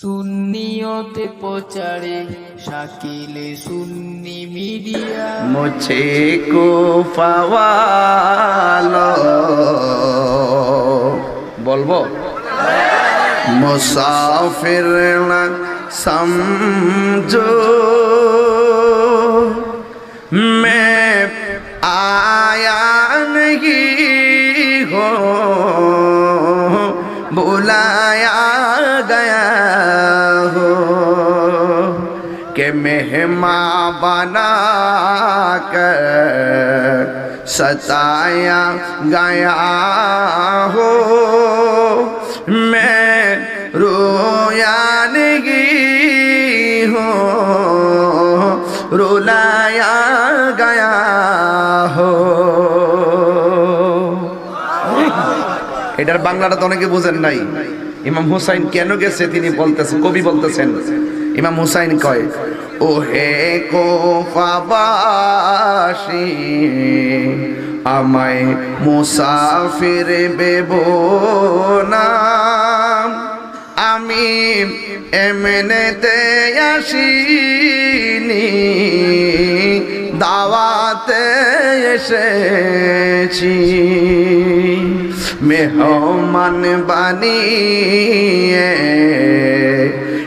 সুন্নিয়তে প্রচারে শাকিলে সুন্নি মিডিয়া। মুছে কো ফাওয়ালো বলব? মুসাফির না সমঝো মে আয়া নহী হো, বুলায়া গয়া मेहमां बना कर सताया गया हो मैं रोया नहीं हूँ रुलाया गया हो এটার বাংলাটা তো অনেকে বুঝেন নাই ইমাম হুসাইন কেন গেছে তিনি বলতেছেন কবি বলতেছেন ইমাম হুসাইন কয় ও হে কোফাবাসী, আমায় মুসাফির বেব না। আমি এমনেতে আসিনি, দাওয়াতে এসেছি। মেহমান বানিয়ে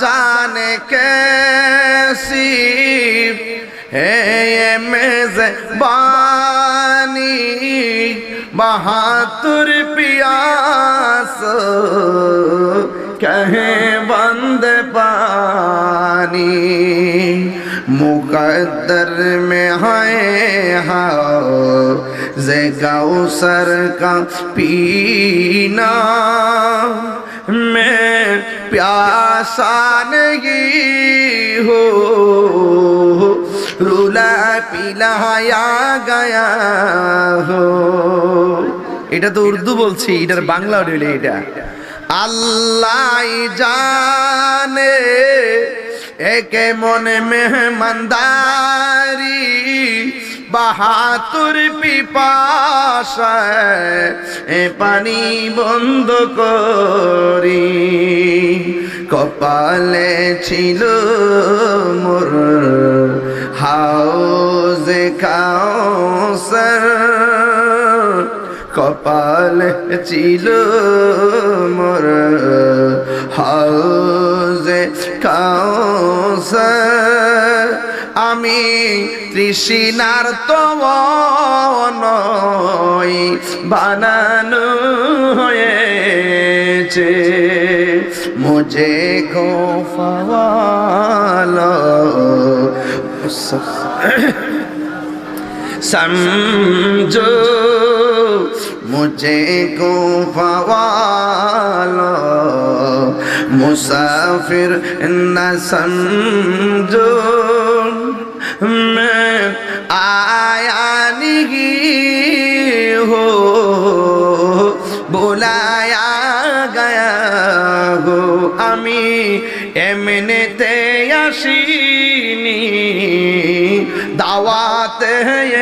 जाने कैसी है ये मेजबानी? बहातुर प्यास कहे बंद पानी। मुकद्दर में है हाँ जे गौसर का पीना। मैं प्यासा नहीं हो रुला पिलाया गया हो এটা তো উর্দু বলছি এটার বাংলা হইল এটা আল্লাহ জানে একে মনে মেহমানদারি বাহাতুর পিপাসায় এ পানি বন্ধ করি। কপালে ছিল মোর হাউজে কাউসার। কপালে ছিল মোর হাউজে কাউসার। আমি তৃষ্ণার তব বানানো হয়েছে। মুঝে গো ফওয়ালো সমঝো মুঝে গো ফওয়ালো মুসাফির না সমঝো आया नहीं हो बुलाया गया हो আমি এমনিতে আসিনি দাওয়াতে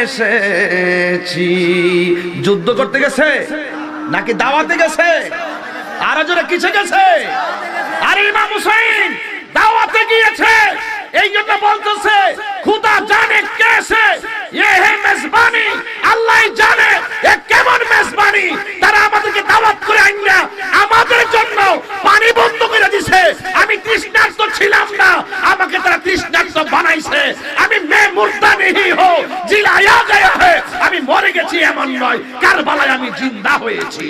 এসেছি যুদ্ধ করতে গেছে নাকি দাওয়াতে গেছে আর জোরে কিসে গেছে আর ইমাম হুসাইন দাওয়াতে আমি মে মুর্দা নেহি হো জিলায়া গয়া হে আমি মরে গেছি এমন নয়। কারবালায় আমি জিন্দা হয়েছি।